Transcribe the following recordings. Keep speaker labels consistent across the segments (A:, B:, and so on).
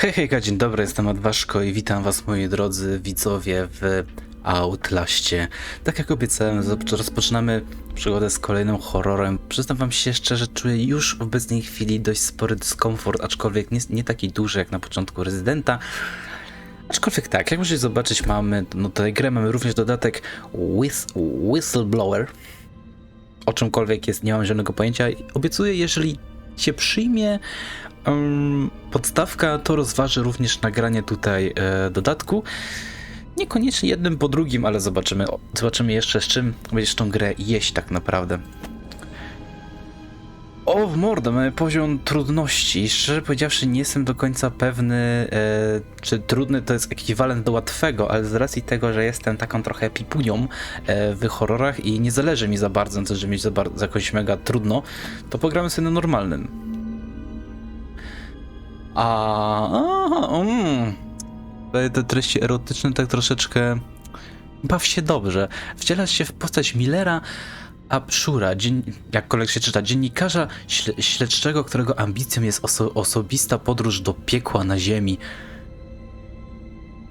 A: Hej, hejka, dzień dobry, jestem Adwaszko i witam was moi drodzy widzowie w Outlaście. Tak jak obiecałem, rozpoczynamy przygodę z kolejnym horrorem. Przyznam wam się szczerze, czuję już w obecnej chwili dość spory dyskomfort, aczkolwiek nie, nie taki duży jak na początku Rezydenta. Aczkolwiek tak, jak możecie zobaczyć mamy, no tutaj grę mamy również dodatek Whis Whistleblower. O czymkolwiek jest, nie mam żadnego pojęcia. Obiecuję, jeżeli się przyjmie podstawka to rozważy również nagranie tutaj e, dodatku. Niekoniecznie jednym po drugim, ale zobaczymy, zobaczymy jeszcze z czym będziesz tą grę jeść tak naprawdę. O, w mordę, mamy poziom trudności. Szczerze powiedziawszy, nie jestem do końca pewny, e, czy trudny to jest ekwiwalent do łatwego, ale z racji tego, że jestem taką trochę pipunią e, w horrorach i nie zależy mi za bardzo żeby mieć za, bar- za jakoś mega trudno, to pogramy sobie na normalnym. A, aha, mm. Te- treści erotyczne tak troszeczkę. Baw się dobrze. Wcielasz się w postać Millera Abszura, dzien... jakkolwiek się czyta, dziennikarza śle... śledczego, którego ambicją jest oso... osobista podróż do piekła na ziemi.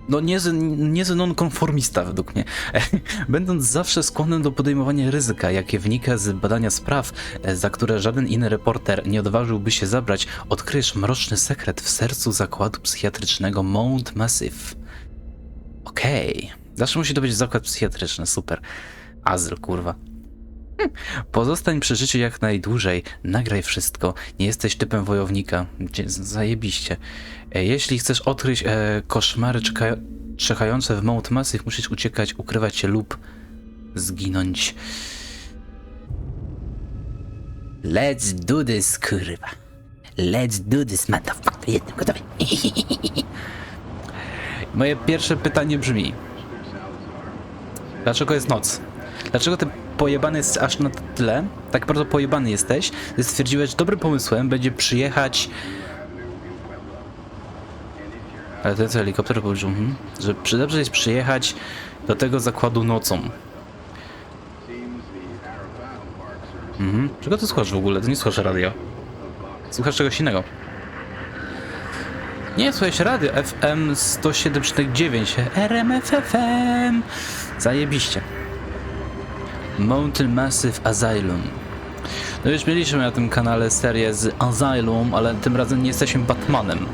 A: No niezły, niezły nonkonformista według mnie. Będąc zawsze skłonnym do podejmowania ryzyka, jakie wynika z badania spraw, za które żaden inny reporter nie odważyłby się zabrać, odkryjesz mroczny sekret w sercu zakładu psychiatrycznego Mount Massive. Okej. Zawsze musi to być zakład psychiatryczny, super. Azyl, kurwa. Pozostań przy życiu jak najdłużej, nagraj wszystko, nie jesteś typem wojownika. Zajebiście. E, Jeśli chcesz odkryć e, koszmary czeka- czekające w Mount Massive, musisz uciekać, ukrywać się lub zginąć. Let's do this, kurwa. Let's do this, motherfucker. Jestem gotowy. Moje pierwsze pytanie brzmi: Dlaczego jest noc? Dlaczego ty pojebany jest aż na tyle, tak bardzo pojebany jesteś, że stwierdziłeś, że dobrym pomysłem będzie przyjechać ale to jest helikopter powiedział, mhm. że dobrze jest przyjechać do tego zakładu nocą. Mhm. Czego ty słuchasz w ogóle? Ty nie słuchasz radio. Słuchasz czegoś innego. Nie, słuchajcie, radio FM 107.9 RMFFM Zajebiście Mountain Massive Asylum No już mieliśmy na tym kanale serię z Asylum, ale tym razem nie jesteśmy Batmanem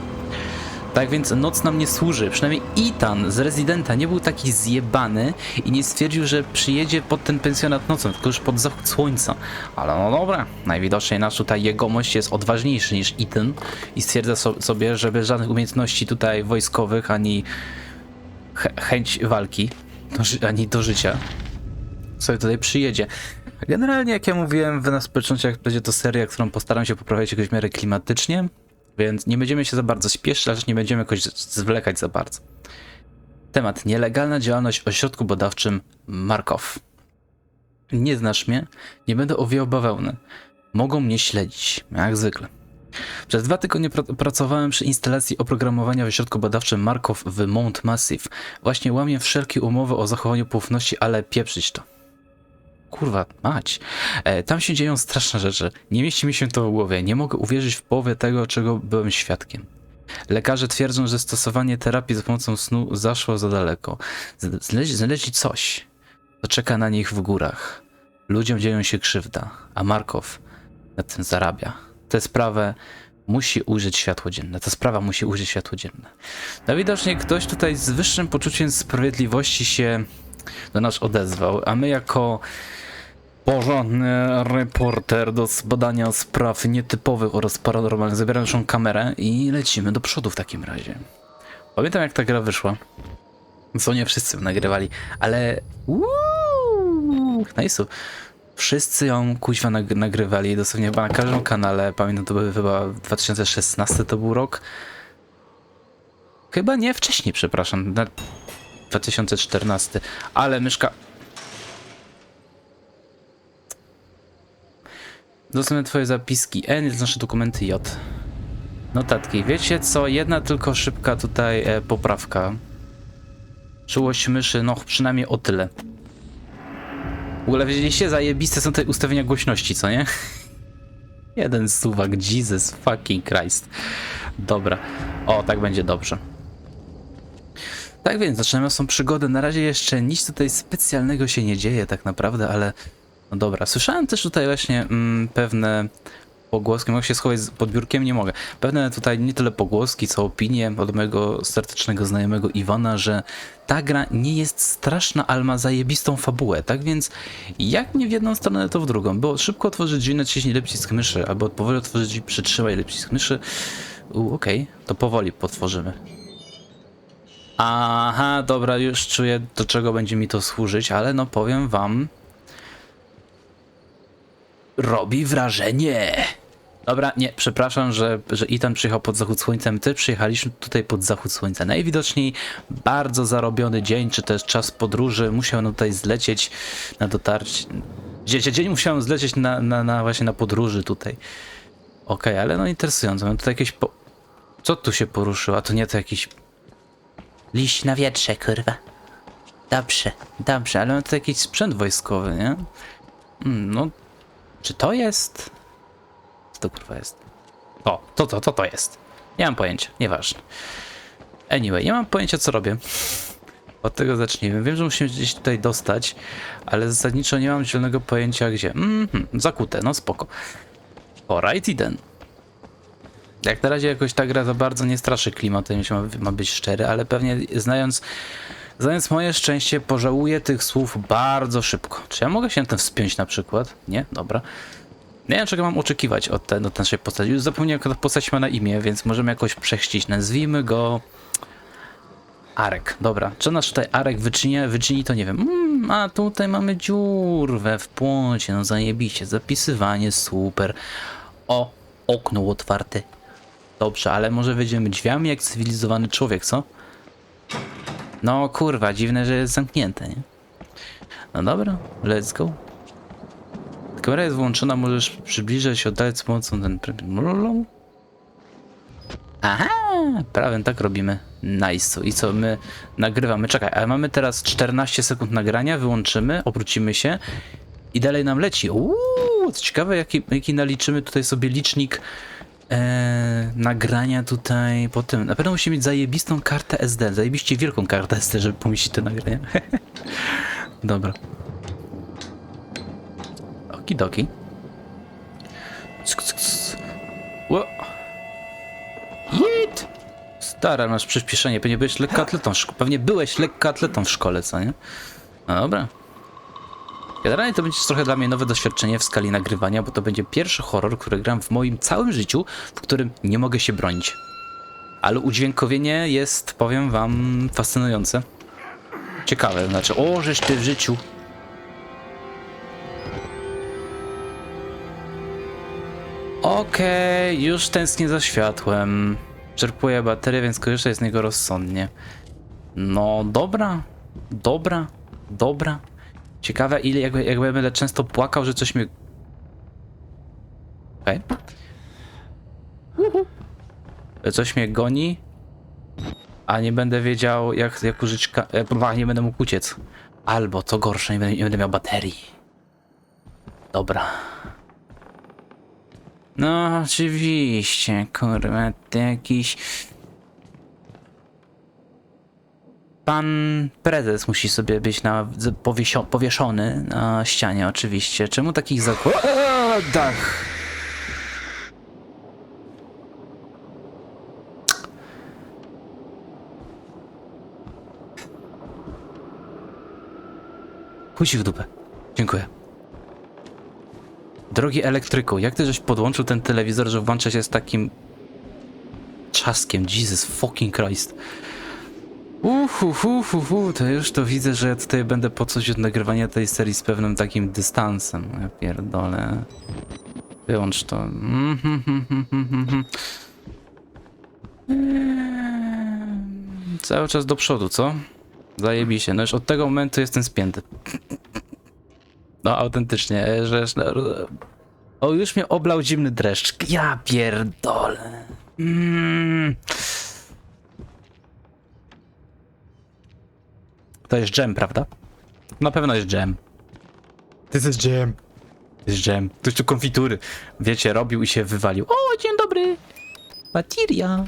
A: tak więc noc nam nie służy. Przynajmniej Ethan z Residenta nie był taki zjebany i nie stwierdził, że przyjedzie pod ten pensjonat nocą, tylko już pod zachód słońca. Ale no dobra, najwidoczniej nasz tutaj jegomość jest odważniejszy niż Ethan i stwierdza so sobie, że bez żadnych umiejętności tutaj wojskowych ani ch chęć walki, do ani do życia, sobie tutaj przyjedzie. Generalnie, jak ja mówiłem w nas początkach, będzie to seria, którą postaram się poprawiać jakoś w miarę klimatycznie, więc nie będziemy się za bardzo spieszyć, ale też nie będziemy jakoś zwlekać za bardzo. Temat nielegalna działalność w ośrodku badawczym Markow. Nie znasz mnie, nie będę owijał bawełny. Mogą mnie śledzić, jak zwykle. Przez dwa tygodnie pra- pracowałem przy instalacji oprogramowania w ośrodku badawczym Markow w Mount Massive. Właśnie łamię wszelkie umowy o zachowaniu poufności, ale pieprzyć to. Kurwa, mać. E, tam się dzieją straszne rzeczy. Nie mieści mi się to w głowie. Nie mogę uwierzyć w połowę tego, czego byłem świadkiem. Lekarze twierdzą, że stosowanie terapii za pomocą snu zaszło za daleko. Znaleźli, coś, co czeka na nich w górach. Ludziom dzieją się krzywda, a Markow na tym zarabia. Tę sprawę musi ujrzeć światło dzienne. Ta sprawa musi ujrzeć światło dzienne. Widocznie ktoś tutaj z wyższym poczuciem sprawiedliwości się do nas odezwał, a my jako porządny reporter do badania spraw nietypowych oraz paranormalnych zabieramy naszą kamerę i lecimy do przodu w takim razie. Pamiętam jak ta gra wyszła. Co nie wszyscy nagrywali, ale Uuu. Wszyscy ją kuźwa nag nagrywali, dosłownie chyba na każdym kanale. Pamiętam, to był chyba 2016 to był rok. Chyba nie, wcześniej, przepraszam. Na 2014. Ale myszka. Dostępne twoje zapiski N, nasze dokumenty J. Notatki. Wiecie co? Jedna tylko szybka tutaj e, poprawka. Czułość myszy, no przynajmniej o tyle. W ogóle wiedzieliście, zajebiste są te ustawienia głośności, co nie? Jeden suwak, Jesus fucking Christ. Dobra. O, tak będzie dobrze. Tak więc, zaczynamy tą przygodę. Na razie jeszcze nic tutaj specjalnego się nie dzieje tak naprawdę, ale no dobra. Słyszałem też tutaj właśnie mm, pewne pogłoski. Mogę się schować pod biurkiem? Nie mogę. Pewne tutaj nie tyle pogłoski, co opinie od mojego serdecznego znajomego Iwana, że ta gra nie jest straszna, ale ma zajebistą fabułę. Tak więc jak nie w jedną stronę, to w drugą. Bo szybko otworzyć drzwi, naciśnij lepiej przycisk myszy, albo powoli otworzyć drzwi, przytrzymaj lepiej przycisk myszy. Okej, to powoli potworzymy. Aha, dobra, już czuję do czego będzie mi to służyć, ale no powiem wam. Robi wrażenie. Dobra, nie, przepraszam, że, że Ethan przyjechał pod zachód słońca, my też przyjechaliśmy tutaj pod zachód słońca. Najwidoczniej bardzo zarobiony dzień, czy też czas podróży, musiał nam tutaj zlecieć na dotarcie. Dzień, dzień musiałem zlecieć na, na, na właśnie na podróży tutaj. Okej, ale no interesujące, mam tutaj jakieś po... Co tu się poruszyło? A to nie to jakiś Liść na wietrze, kurwa. Dobrze, dobrze, ale mam tu jakiś sprzęt wojskowy, nie? Mm, no, czy to jest? Co to kurwa jest? O, to, to, to, to jest. Nie mam pojęcia, nieważne. Anyway, nie mam pojęcia co robię. Od tego zacznijmy. Wiem, że musimy gdzieś tutaj dostać, ale zasadniczo nie mam zielonego pojęcia gdzie. Mhm, zakute, no spoko. Alright, Eden. Jak na razie jakoś ta gra za bardzo nie straszy klimatem, jeśli ma, być szczery, ale pewnie znając, znając moje szczęście, pożałuję tych słów bardzo szybko. Czy ja mogę się ten wspiąć na przykład? Nie? Dobra. Nie wiem, czego mam oczekiwać od, te, od naszej postaci. Już zapomniałem, jak ta postać ma na imię, więc możemy jakoś przechścić. Nazwijmy go... Arek. Dobra. Czy nasz tutaj Arek wyczyni, wyczyni to nie wiem. Mm, a tutaj mamy dziurwę w płocie. No zajebiście. Zapisywanie, super. O, okno otwarte. Dobrze, ale może wejdziemy drzwiami jak cywilizowany człowiek, co? No kurwa, dziwne, że jest zamknięte, nie? No dobra, let's go. Kamera jest włączona, możesz przybliżyć się, oddalać z pomocą ten... Aha, prawem tak robimy. Nice. I co, my nagrywamy. Czekaj, ale mamy teraz 14 sekund nagrania, wyłączymy, obrócimy się i dalej nam leci. Uuu, co ciekawe, jaki, jaki naliczymy tutaj sobie licznik e, nagrania tutaj po tym. Na pewno musi mieć zajebistą kartę SD, zajebiście wielką kartę SD, żeby pomieścić te nagrania. Dobra. Okidoki. Ck. Ło. Stara, masz przyspieszenie, pewnie byłeś lekkoatletą w. Pewnie byłeś lekkoatletą w szkole, co nie? No dobra. Generalnie to będzie trochę dla mnie nowe doświadczenie w skali nagrywania, bo to będzie pierwszy horror, który gram w moim całym życiu, w którym nie mogę się bronić. Ale udźwiękowienie jest, powiem wam, fascynujące. Ciekawe, znaczy, o, żeś ty w życiu. Okej, już tęsknię za światłem. Czerpuję baterię, więc korzystaj z niego rozsądnie. No dobra, dobra, dobra. Ciekawe, ile jakby, jakby będę często płakał, że coś mnie. Okej. Że Coś mnie goni, a nie będę wiedział, jak, jak użyć. Ka- e, nie będę mógł uciec. Albo co gorsze, nie będę, nie będę miał baterii. Dobra. No, oczywiście, kurwa, ty jakiś. Pan prezes musi sobie być na, powiesio, powieszony na ścianie, oczywiście. Czemu takich zakładach? Pójdź w dupę. Dziękuję. Drogi elektryku, jak ty żeś podłączył ten telewizor, że włącza się z takim trzaskiem? Jesus fucking Christ. Uhuhuhuhu, to już to widzę, że ja tutaj będę po coś od nagrywania tej serii z pewnym takim dystansem. Ja pierdolę. Wyłącz to. Mhm, mhm, mhm, mhm. Eee, Cały czas do przodu, co? Zajebiście. No już od tego momentu jestem spięty. No autentycznie, że... O, już mnie oblał zimny dreszcz. Ja pierdolę. Mm. To jest dżem, prawda? Na pewno jest dżem.
B: This is Jam.
A: Zjeżdżałem. Ktoś tu konfitury, wiecie, robił i się wywalił. O, dzień dobry! Bateria.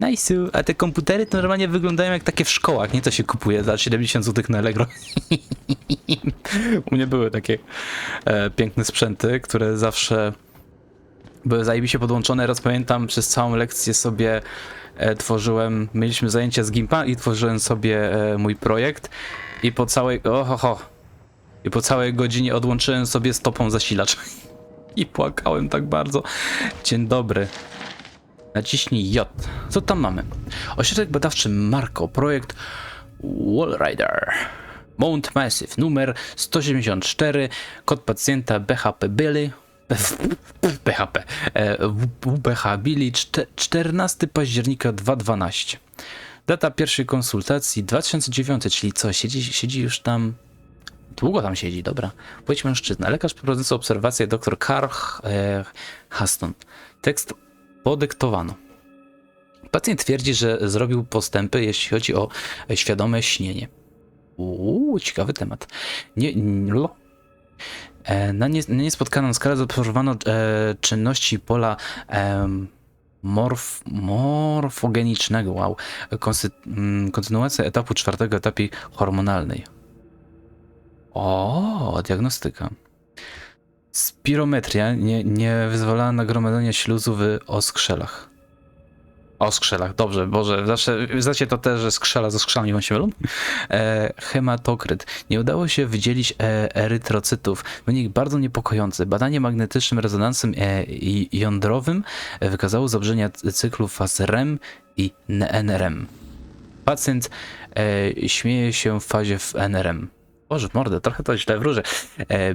A: Nice. A te komputery to normalnie wyglądają jak takie w szkołach, nie? To się kupuje za 70 zł na Allegro. U mnie były takie e, piękne sprzęty, które zawsze były zajebiście podłączone. Raz pamiętam, przez całą lekcję sobie e, tworzyłem, mieliśmy zajęcia z Gimpa i tworzyłem sobie e, mój projekt i po całej, ohoho, i po całej godzinie odłączyłem sobie stopą zasilacz. I płakałem tak bardzo. Dzień dobry. Naciśnij J. Co tam mamy? Ośrodek badawczy Marco, projekt Wallrider. Mount Massive, numer 174, kod pacjenta BHP Billy. BHP. e, WBH Billy, czte- 14 października 2012. Data pierwszej konsultacji 2009, czyli co, siedzi, siedzi już tam Długo tam siedzi, dobra. Płeć mężczyzna. Lekarz prowadzący obserwację dr Karl e, Haston. Tekst podyktowano. Pacjent twierdzi, że zrobił postępy, jeśli chodzi o e, świadome śnienie. Uuu, ciekawy temat. Nie. E, nie, na niespotkaną skalę zaobserwowano e, czynności pola em, morf, morfogenicznego. Wow. Mm, kontynuacja etapu czwartego etapie hormonalnej. O, diagnostyka. Spirometria nie, nie wyzwalała na gromadzenie śluzu w oskrzelach. Oskrzelach, dobrze, Boże, zawsze, znacie to też, że skrzela ze skrzami wam się mylą? E, hematokryt. Nie udało się wydzielić e, erytrocytów. Wynik bardzo niepokojący. Badanie magnetycznym rezonansem e, i jądrowym e, wykazało zaburzenia cyklu faz REM i NREM. Pacjent e, śmieje się w fazie w NRM. Boże, w mordę, trochę to źle wróżę. E,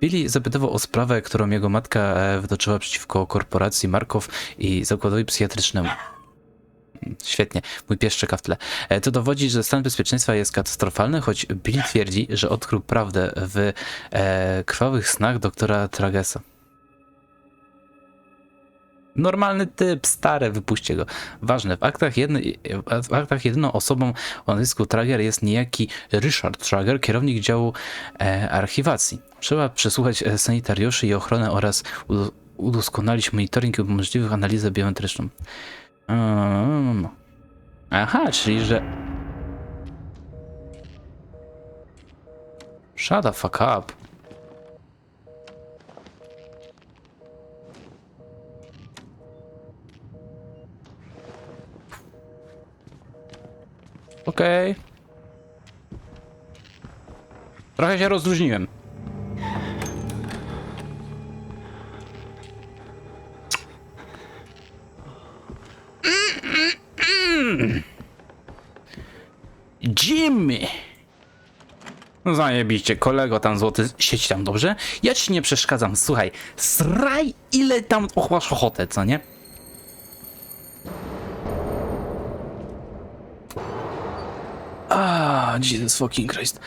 A: Billy zapytywał o sprawę, którą jego matka e, wytoczyła przeciwko korporacji Markow i zakładowi psychiatrycznemu. Świetnie, mój pies czeka w tle. E, To dowodzi, że stan bezpieczeństwa jest katastrofalny, choć Billy twierdzi, że odkrył prawdę w e, krwawych snach doktora Tragesa. Normalny typ, stare, wypuśćcie go. Ważne, w aktach, jedny, w aktach jedyną osobą o nazwisku Trager jest niejaki Richard Trager, kierownik działu e, archiwacji. Trzeba przesłuchać e, sanitariuszy i ochronę oraz udo- udoskonalić monitoring i możliwych analizę biometryczną. Mm. Aha, czyli że... Shut the fuck up. Okej. Trochę się rozluźniłem. Jimmy! No zajebiście, kolego tam złoty, siedź tam, dobrze? Ja ci nie przeszkadzam, słuchaj, sraj ile tam masz ochotę, co nie? A, Jesus fucking Christ.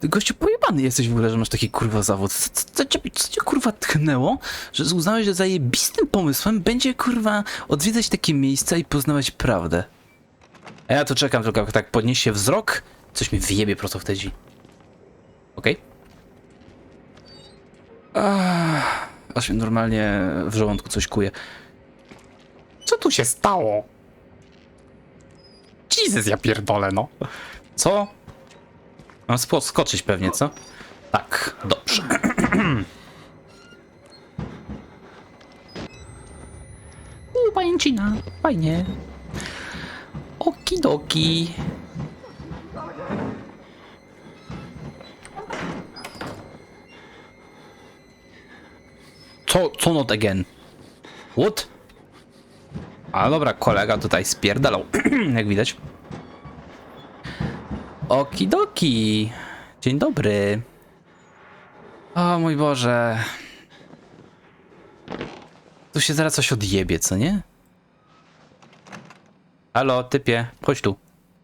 A: Ty gościu pojebany jesteś w ogóle, że masz taki kurwa zawód. Co, co, co, cię, co cię kurwa tchnęło, że uznałeś, że zajebistym pomysłem będzie kurwa odwiedzać takie miejsca i poznawać prawdę? A ja tu czekam tylko jak tak podniesie wzrok, coś mi wyjebie prosto w te drzwi. Okej? Ach, Aż mi normalnie w żołądku coś kuje. Co tu się stało? Jesus, ja pierdolę, no. Co? Mam skoczyć pewnie, co? Tak, dobrze. Uuu, pajęcina, fajnie. Okidoki. Co, co not again? What? A dobra, kolega tutaj spierdalał, jak widać. Okidoki. Dzień dobry. O mój Boże. Tu się zaraz coś odjebie, co nie? Halo, typie, chodź tu.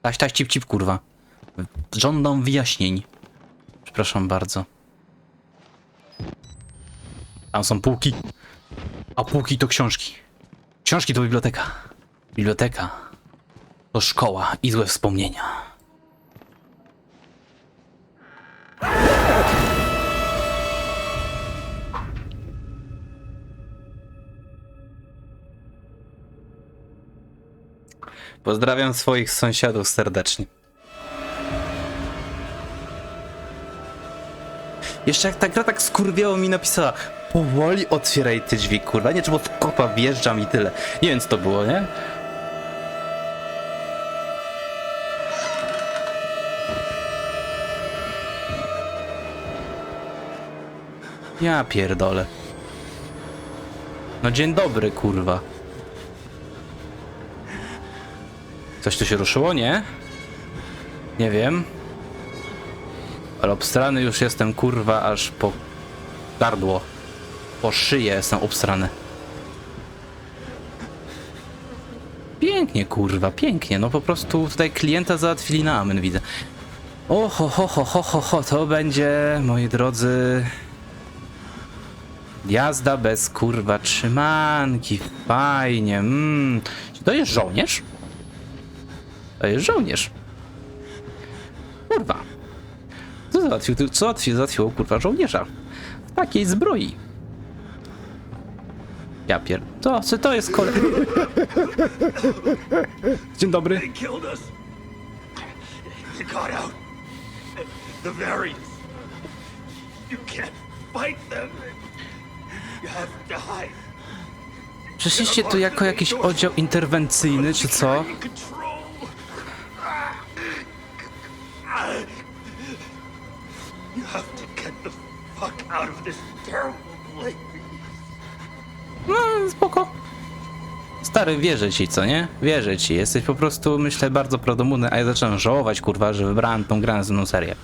A: Taś, taś, cip, cip, kurwa. Żądam wyjaśnień. Przepraszam bardzo. Tam są półki. A półki to książki. Książki to biblioteka. Biblioteka to szkoła i złe wspomnienia. Pozdrawiam swoich sąsiadów serdecznie. Jeszcze jak ta gra tak skurwiało mi napisała Powoli otwieraj te drzwi, kurwa. Nie, czy od kopa wjeżdżam i tyle. Nie wiem, co to było, nie? Ja pierdolę. No dzień dobry, kurwa. Coś tu się ruszyło, nie? Nie wiem. Ale obstrany już jestem, kurwa, aż po gardło. Po szyję jestem obstrany. Pięknie, kurwa, pięknie. No po prostu tutaj klienta załatwili na amen, widzę. O, ho, ho, ho, ho, ho, to będzie, moi drodzy... Jazda bez kurwa trzymanki, fajnie. Mm. Czy to jest żołnierz? E, żołnierz. Kurwa. Co załatwił, co się załatwiło, kurwa, żołnierza? W takiej zbroi. Ja pier... To, czy to jest kolej? Dzień dobry. Przyszliście tu jako jakiś oddział interwencyjny, czy co?
B: You have to get the fuck out of this terrible place.
A: No, spoko. Stary, wierzę ci, co nie? Wierzę ci. Jesteś po prostu, myślę, bardzo prawdomówny, a ja zacząłem żałować, kurwa, że wybrałem tą grę serię.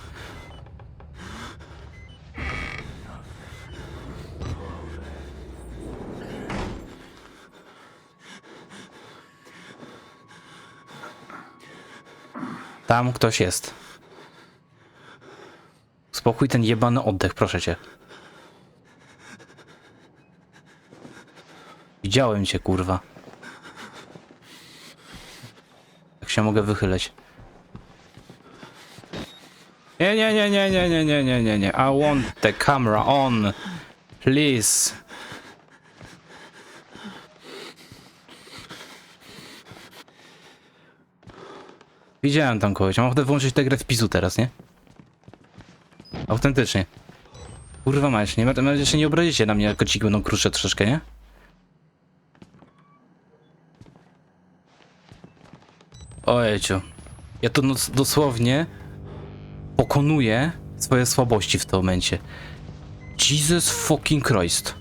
A: Tam ktoś jest. Spokój ten jebany oddech, proszę cię. Widziałem cię, kurwa. Jak się mogę wychyleć? Nie, nie, nie, nie, nie, nie, nie, nie, nie, nie. I want the camera on. Please. Widziałem tam kogoś. Mam ochotę włączyć tę grę w pisu teraz, nie? Autentycznie. Kurwa mać, nie, mam nadzieję, że nie obrazicie na mnie, jak kociki będą krótsze troszeczkę, nie? Ojeciu. Ja nos- dosłownie pokonuję swoje słabości w tym momencie. Jesus fucking Christ.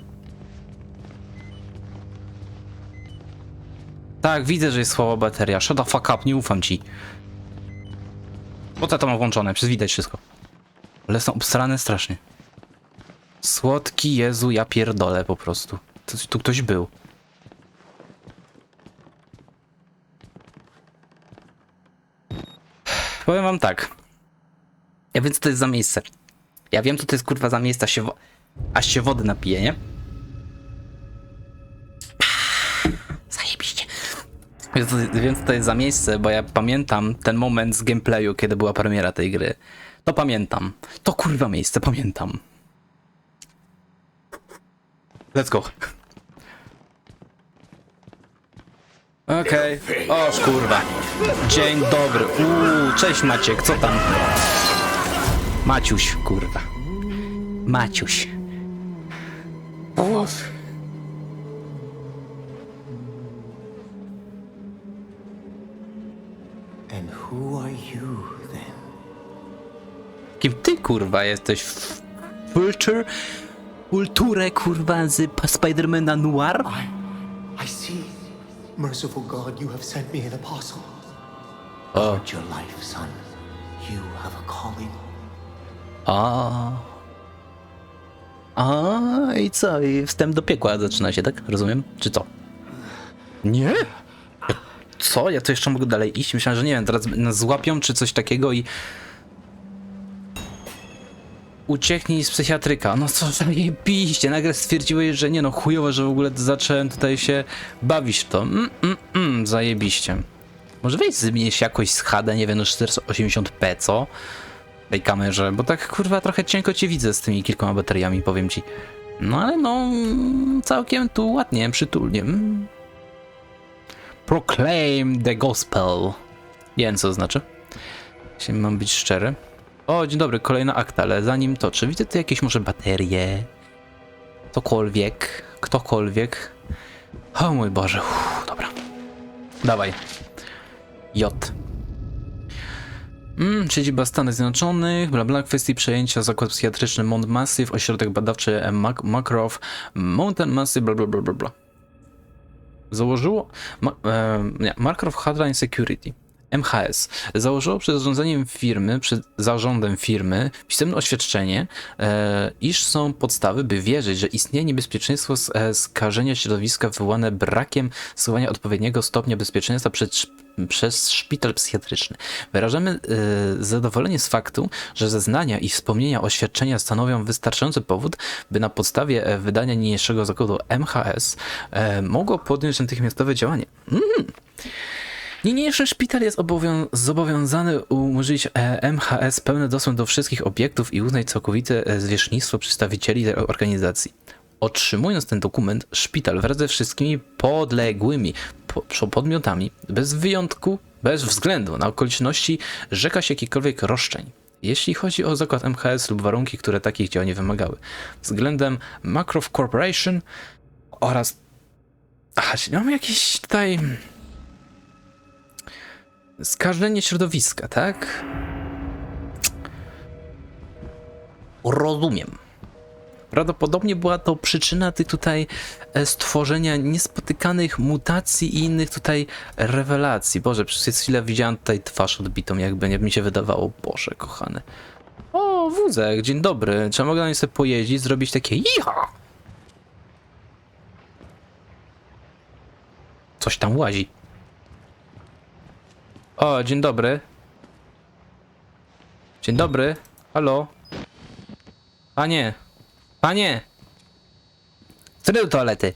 A: Tak, widzę, że jest słaba bateria. Shut the fuck up, nie ufam ci. Co to mam włączone? Przez widać wszystko. Ale są obstrane strasznie. Słodki Jezu, ja pierdolę po prostu. To, tu ktoś był. Powiem wam tak. Ja wiem, co to jest za miejsce. Ja wiem, co to jest kurwa za miejsce, aż się, aż się wody napije, nie? Wiem, co to jest za miejsce, bo ja pamiętam ten moment z gameplayu, kiedy była premiera tej gry. To pamiętam. To kurwa miejsce, pamiętam. Let's go. Okej. O kurwa. Dzień dobry. Uuu, cześć Maciek, co tam? Maciuś, kurwa. Maciuś.
C: And
A: Kim ty kurwa jesteś? F- Fulcher? Kulturę kurwa z Spidermana Noir?
C: I, I see. Merciful God, you have sent me an apostle.
A: O,
C: your life, son. You have a calling.
A: a. A i co? I wstęp do piekła zaczyna się, tak? Rozumiem? Czy co? Nie? Co? Ja to jeszcze mogę dalej iść? Myślałem, że nie wiem, teraz nas złapią czy coś takiego i... Ucieknij z psychiatryka. No co zajebiście. Nagle stwierdziłeś, że nie no, chujowo, że w ogóle zacząłem tutaj się bawić w to. Mm, mm, mm, zajebiście. Może weź zmienić jakoś z HD, nie wiem, no 480p, co? Tej kamerze, bo tak kurwa trochę cienko cię widzę z tymi kilkoma bateriami, powiem ci. No ale no, całkiem tu ładnie, przytulnie. mm. proclaim the gospel. Nie wiem, co to znaczy. Jeśli mam być szczery. O, dzień dobry, kolejna akta, ale zanim to, czy widzę tu jakieś może baterie? Cokolwiek, ktokolwiek. O mój Boże, Uff, dobra. Dawaj. J. Mm, siedziba Stanów Zjednoczonych, bla bla, kwestii przejęcia zakład psychiatryczny Mount Massive, ośrodek badawczy Mac Macrow, Mountain Massive, bla bla bla bla bla. Założyło, ma, e, nie, Macrow Hardline Security, MHS, założyło przed firmy, przed zarządem firmy pisemne oświadczenie, e, iż są podstawy, by wierzyć, że istnieje niebezpieczeństwo e, skażenia środowiska wywołane brakiem stosowania odpowiedniego stopnia bezpieczeństwa przed, przez szpital psychiatryczny. Wyrażamy e, zadowolenie z faktu, że zeznania i wspomnienia oświadczenia stanowią wystarczający powód, by na podstawie e, wydania niniejszego zakładu MHS e, mogło podjąć natychmiastowe działanie. Niniejszy szpital jest obowią- zobowiązany umożliwić e, MHS pełny dostęp do wszystkich obiektów i uznać całkowite e, zwierzchnictwo przedstawicieli tej organizacji. Otrzymując ten dokument, szpital wraz ze wszystkimi podległymi po- podmiotami, bez wyjątku, bez względu na okoliczności, rzeka się jakichkolwiek roszczeń. Jeśli chodzi o zakład MHS lub warunki, które takich działań wymagały, względem Macrow Corporation oraz. Aha, mamy jakieś tutaj skażenie środowiska, tak? Rozumiem. Prawdopodobnie była to przyczyna tych tutaj e, stworzenia niespotykanych mutacji i innych tutaj rewelacji. Boże, przez chwilę widziałem tutaj twarz odbitą, jakby nie mi się wydawało. Boże, kochany. O, wózek, dzień dobry. Czy mogę na nim sobie pojeździć, zrobić takie iha? Coś tam łazi. O, dzień dobry. Dzień dobry. Halo. Panie. Panie. Który toalety?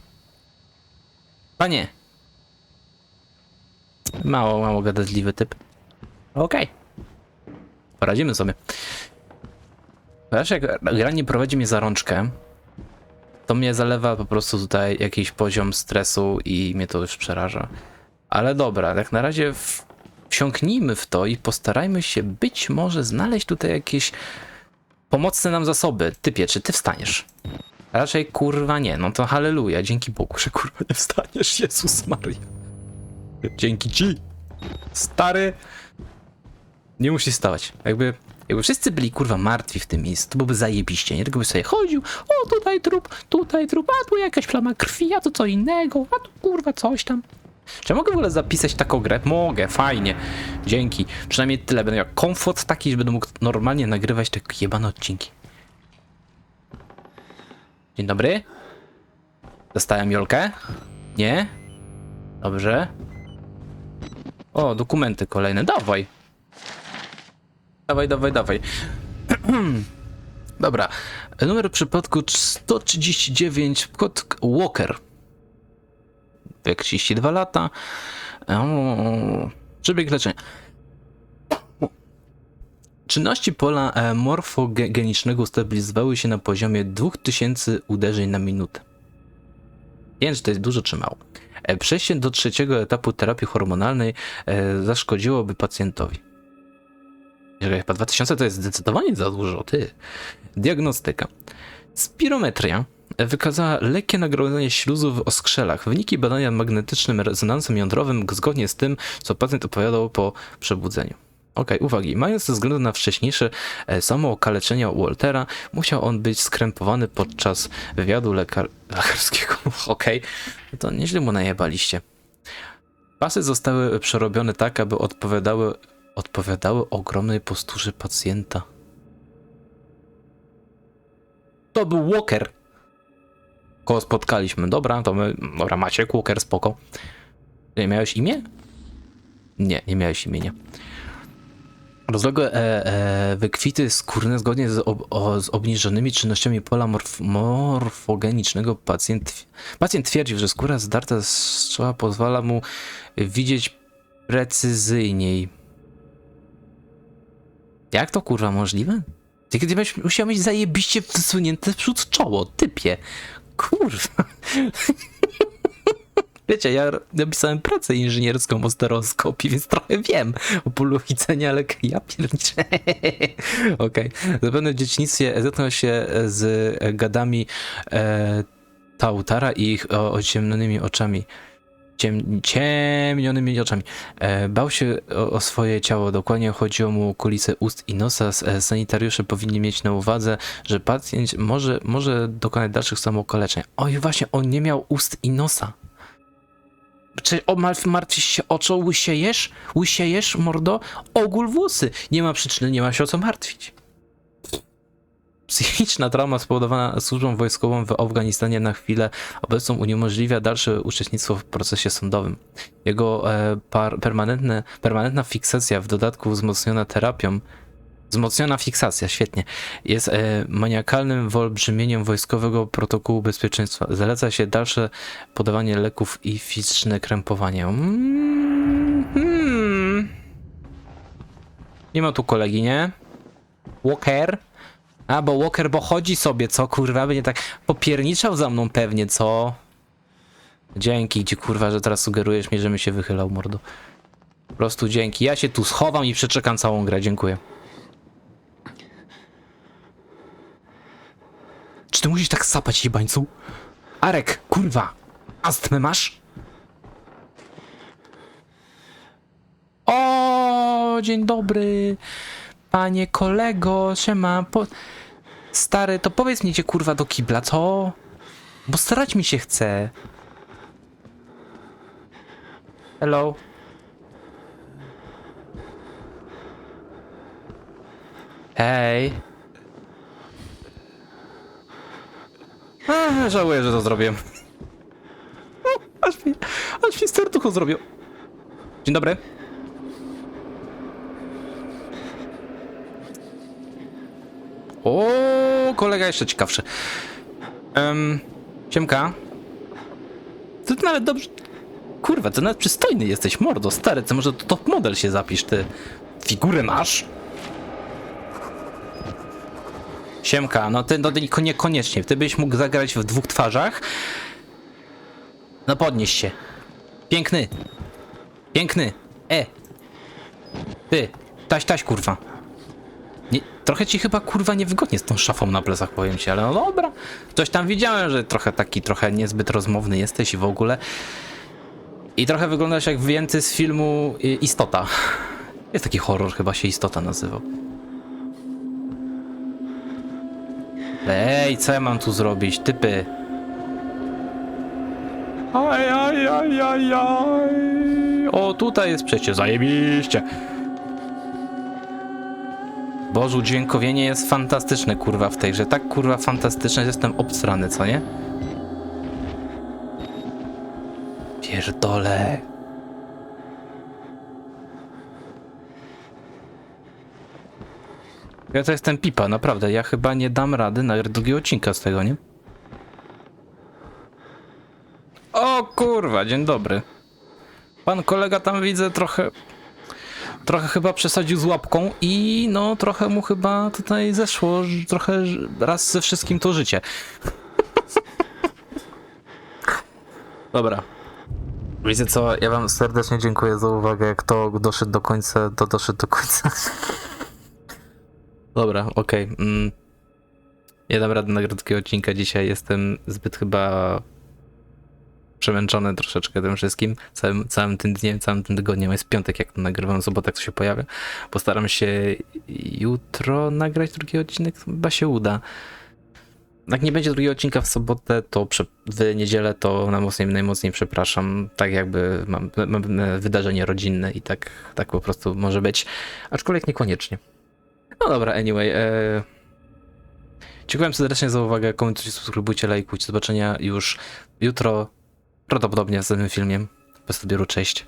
A: Panie. Mało, mało gadatliwy typ. Okej. Poradzimy sobie. Wiesz, jak gra nie prowadzi mnie za rączkę, to mnie zalewa po prostu tutaj jakiś poziom stresu i mnie to już przeraża. Ale dobra, tak na razie. Wsiąknijmy w to i postarajmy się być może znaleźć tutaj jakieś pomocne nam zasoby. Typie, czy ty wstaniesz? Raczej kurwa nie, no to halleluja, dzięki Bogu, że kurwa nie wstaniesz, Jezus Maria. Dzięki ci, stary. Nie musisz stawać. Jakby, jakby wszyscy byli kurwa martwi w tym miejscu, to byłoby zajebiście, nie? Tylko by sobie chodził, o tutaj trup, tutaj trup, a tu jakaś plama krwi, a tu co innego, a tu kurwa coś tam. Czy mogę w ogóle zapisać taką grę? Mogę, fajnie. Dzięki. Przynajmniej tyle. Będę miał komfort taki, że będę mógł normalnie nagrywać te jebane odcinki. Dzień dobry. Dostałem Jolkę? Nie? Dobrze. O, dokumenty kolejne. Dawaj. Dawaj, dawaj, dawaj. Dobra. Numer przypadku 139, kod Walker. Wiek 32 lata. Przebieg leczenia. Czynności pola e, morfogenicznego ustabilizowały się na poziomie 2000 uderzeń na minutę. Nie wiem, czy to jest dużo czy mało. E, Przejście do trzeciego etapu terapii hormonalnej e, zaszkodziłoby pacjentowi. Chyba 2000 to jest zdecydowanie za dużo, ty. Diagnostyka. Spirometria wykazała lekkie nagromadzenie śluzu w oskrzelach. Wyniki badania magnetycznym rezonansem jądrowym zgodnie z tym, co pacjent opowiadał po przebudzeniu. Okej, uwagi. Mając ze względu na wcześniejsze e, samookaleczenia Waltera, musiał on być skrępowany podczas wywiadu lekar lekarskiego. Okej, no to nieźle mu najebaliście. Pasy zostały przerobione tak, aby odpowiadały, odpowiadały ogromnej posturze pacjenta. To był Walker. Kogo spotkaliśmy. Dobra, to my. Dobra, Maciek, Walker, spoko. Nie miałeś imię? Nie, nie miałeś imienia. Rozległe e, e, wykwity skórne zgodnie z, ob, o, z obniżonymi czynnościami pola morf, morfogenicznego pacjent, pacjent twierdził, że skóra zdarta z czoła pozwala mu widzieć precyzyjniej. Jak to kurwa możliwe? Ty kiedy byś musiał mieć zajebiście wysunięte przód czoło, typie. Kurwa. Wiecie, ja napisałem pracę inżynierską o stereoskopii, więc trochę wiem o polu widzenia, ale ja pierniczę. Okej. Zapewne w dzieciństwie zetknął się z gadami e, Tautara i ich ociemnionymi oczami. Ciem, ciemnionymi oczami. E, bał się o, o swoje ciało. Dokładnie chodziło mu o okolice ust i nosa. E, Sanitariusze powinni mieć na uwadze, że pacjent może, może dokonać dalszych samookaleczeń. Oj, właśnie, on nie miał ust i nosa. Czy o, mar- martwisz się o co? Łysiejesz? Łysiejesz, mordo? Ogól włosy. Nie ma przyczyny, nie ma się o co martwić. Psychiczna trauma spowodowana służbą wojskową w Afganistanie na chwilę obecną uniemożliwia dalsze uczestnictwo w procesie sądowym. Jego e, par, permanentne, permanentna fiksacja, w dodatku wzmocniona terapią, wzmocniona fiksacja, świetnie, jest e, maniakalnym wyolbrzymieniem wojskowego protokołu bezpieczeństwa. Zaleca się dalsze podawanie leków i fizyczne krępowanie. Mm, hmm. Nie ma tu kolegi, nie? Walker? A, bo Walker, bo chodzi sobie, co kurwa, będzie tak popierniczał za mną pewnie, co? Dzięki ci kurwa, że teraz sugerujesz mi, żebym się wychylał, mordo. Po prostu dzięki. Ja się tu schowam i przeczekam całą grę, dziękuję. Czy ty musisz tak sapać, jebańcu? Arek, kurwa! Astmę masz? O, dzień dobry, panie kolego, siema, po... Stary, to powiedz mi cię kurwa do kibla, co? Bo starać mi się chce. Hello? Hej. A, żałuję, że to zrobiłem. O, Aż mi, aż mi serducho zrobił. Dzień dobry. O, kolega jeszcze ciekawszy. Um, Siemka. Ty nawet dobrze... Kurwa, ty nawet przystojny jesteś, mordo, stary, ty może to top model się zapisz, ty. Figurę masz? Siemka, no ty no, niekoniecznie. Ty byś mógł zagrać w dwóch twarzach. No podnieś się. Piękny. Piękny. E. Ty. Taś, taś, kurwa. Trochę ci chyba kurwa niewygodnie z tą szafą na plecach, powiem ci, ale no dobra. Coś tam widziałem, że trochę taki, trochę niezbyt rozmowny jesteś i w ogóle. I trochę wyglądasz jak wyjęty z filmu y, Istota. Jest taki horror, chyba się Istota nazywał. Ej, co ja mam tu zrobić? Typy. Aj, aj, aj, aj, aj. O, tutaj jest przecież zajebiście. Bożu, dźwiękowienie jest fantastyczne, kurwa, w tej grze. Tak, kurwa, fantastyczne, że jestem obstrany, co nie? Pierdole. Ja to jestem pipa, naprawdę. Ja chyba nie dam rady na drugiego odcinka z tego, nie? O kurwa, dzień dobry. Pan kolega tam widzę trochę. Trochę chyba przesadził z łapką i no trochę mu chyba tutaj zeszło trochę raz ze wszystkim to życie. Dobra. Wiecie co, ja wam serdecznie dziękuję za uwagę. Kto doszedł do końca, to doszedł do końca. Dobra, okej. Mm. Nie dam rady nagrać takiego odcinka dzisiaj. Jestem zbyt chyba przemęczony troszeczkę tym wszystkim. Całym, całym tym dniem, całym tym tygodniem. Jest piątek, jak to nagrywam, sobota, jak to się pojawia. Postaram się jutro nagrać drugi odcinek. Chyba się uda. Jak nie będzie drugiego odcinka w sobotę, to w niedzielę to najmocniej, najmocniej przepraszam. Tak jakby mam, mam wydarzenie rodzinne i tak, tak po prostu może być. Aczkolwiek niekoniecznie. No dobra, anyway. E... Dziękuję serdecznie za uwagę. Komentujcie, subskrybujcie, lajkujcie. Do zobaczenia już jutro. Prawdopodobnie z nowym filmiem. Bez odbioru, cześć.